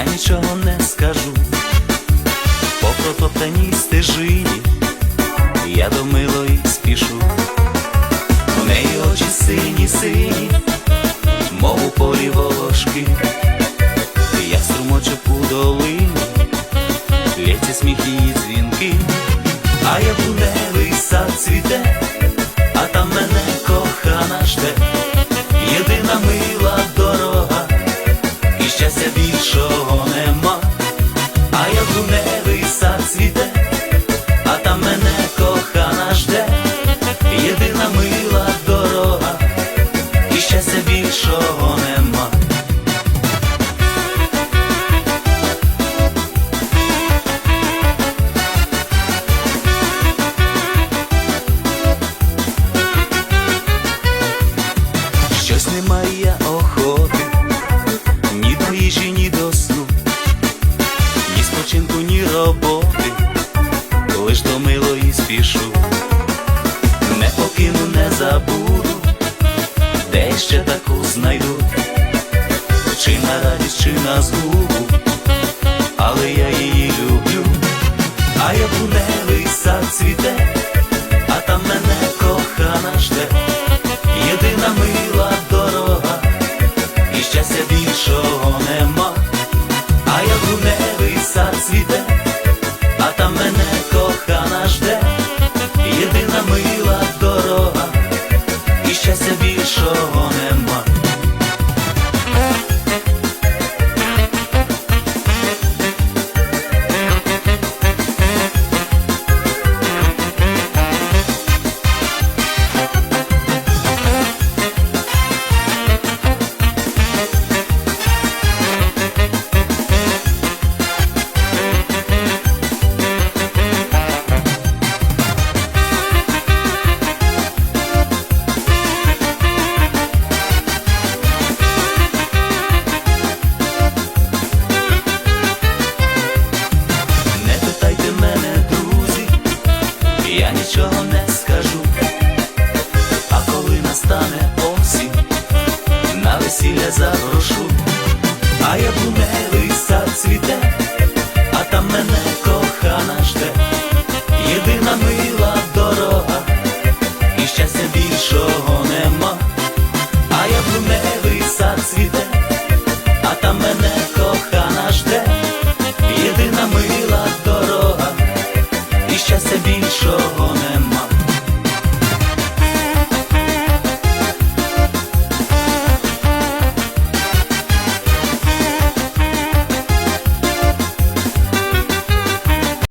нічого не скажу. По протоптаній стежині я до милої спішу. У неї очі сині, сині, мов у полі волошки. Я струмочок у долині, лється сміх її дзвінки, а я буневий сад цвіте, немає охоти, ні до їжі, ні до сну, ні спочинку, ні роботи, лиш до милої спішу, не покину, не забуду, де ще таку знайду, чи на радість, чи на згубу, але я її люблю, а я буневий сад цвіте, щастя більшого нема, а я гуневий сад цвіте, єдина мила дорога, і щастя більшого.